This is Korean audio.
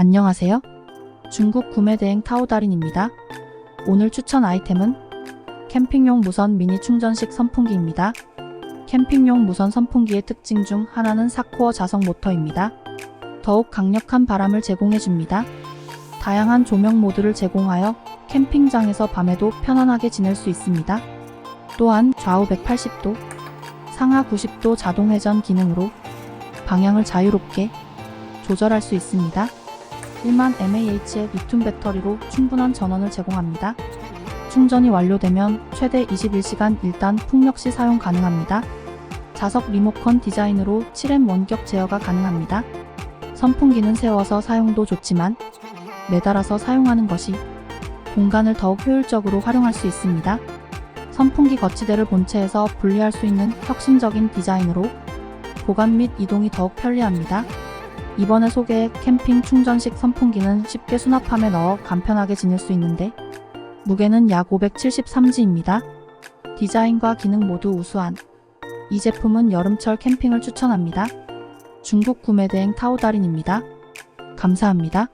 안녕하세요. 중국 구매대행 타오달인입니다. 오늘 추천 아이템은 캠핑용 무선 미니 충전식 선풍기입니다. 캠핑용 무선 선풍기의 특징 중 하나는 4코어 자석 모터입니다. 더욱 강력한 바람을 제공해줍니다. 다양한 조명 모드를 제공하여 캠핑장에서 밤에도 편안하게 지낼 수 있습니다. 또한 좌우 180도, 상하 90도 자동 회전 기능으로 방향을 자유롭게 조절할 수 있습니다. 1만 mAh의 리튬 배터리로 충분한 전원을 제공합니다. 충전이 완료되면 최대 21시간 일단 풍력 시 사용 가능합니다. 자석 리모컨 디자인으로 7M 원격 제어가 가능합니다. 선풍기는 세워서 사용도 좋지만 매달아서 사용하는 것이 공간을 더욱 효율적으로 활용할 수 있습니다. 선풍기 거치대를 본체에서 분리할 수 있는 혁신적인 디자인으로 보관 및 이동이 더욱 편리합니다. 이번에 소개해 캠핑 충전식 선풍기는 쉽게 수납함에 넣어 간편하게 지낼 수 있는데 무게는 약 573g입니다. 디자인과 기능 모두 우수한 이 제품은 여름철 캠핑을 추천합니다. 중국 구매대행 타오달인입니다. 감사합니다.